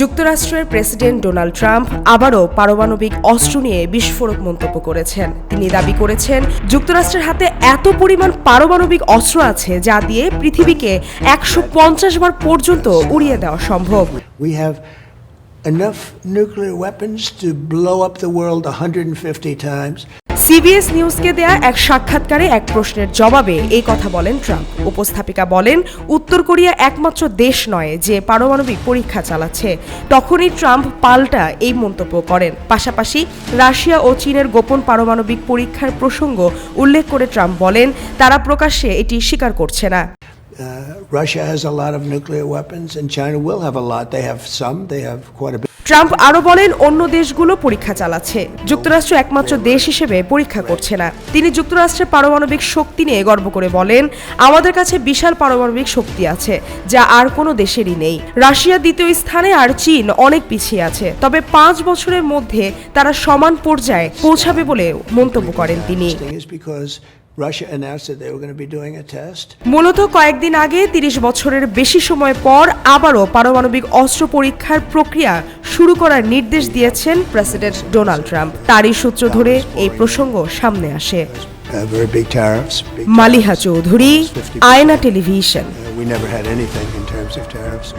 যুক্তরাষ্ট্রের president Donald Trump আবারও পারমাণবিক অস্ত্র নিয়ে বিস্ফোরক মন্তব্য করেছেন তিনি দাবি করেছেন, যুক্তরাষ্ট্রের হাতে এত পরিমাণ পারমাণবিক অস্ত্র আছে যা দিয়ে পৃথিবীকে একশো পঞ্চাশ বার পর্যন্ত উড়িয়ে দেওয়া সম্ভব enough nuclear weapons to blow up the world 150 times. CBS নিউজকে দেয়া এক সাক্ষাৎকারে এক প্রশ্নের জবাবে এই কথা বলেন ট্রাম্প। উপস্থাপিকা বলেন, উত্তর কোরিয়া একমাত্র দেশ নয় যে পারমাণবিক পরীক্ষা চালাচ্ছে। তখনই ট্রাম্প পাল্টা এই মন্তব্য করেন। পাশাপাশি রাশিয়া ও চীনের গোপন পারমাণবিক পরীক্ষার প্রসঙ্গ উল্লেখ করে ট্রাম্প বলেন, তারা প্রকাশ্যে এটি স্বীকার করছে না। Russia has a lot of nuclear weapons, and China will have a lot. They have some, they have quite a bit. Trump আরও বলেন অন্য দেশগুলো পরীক্ষা চালাচ্ছে। যুক্তরাষ্ট্র একমাত্র দেশ হিসেবে পরীক্ষা করছে না। তিনি যুক্তরাষ্ট্রের পারমাণবিক শক্তি নিয়ে গর্ব করে বলেন আমাদের কাছে বিশাল পারমাণবিক শক্তি আছে যা আর কোনো দেশেরই নেই। রাশিয়া দ্বিতীয় স্থানে আর চীন অনেক পিছিয়ে আছে। তবে পাঁচ বছরের মধ্যে তারা সমান পর্যায়ে পৌঁছাবে বলে মন্তব্য করেন তিনি। Russia announced that they were going to be doing a test. মূলত কয়েকদিন আগে তিরিশ বছরের বেশি সময় পর আবারও পারমাণবিক অস্ত্র পরীক্ষার প্রক্রিয়া শুরু করার নির্দেশ দিয়েছেন প্রেসিডেন্ট ডোনাল্ড ট্রাম্প। তারই সূত্র ধরে এই প্রসঙ্গ সামনে আসে। Uh, মালিহা চৌধুরী আয়না টেলিভিশন।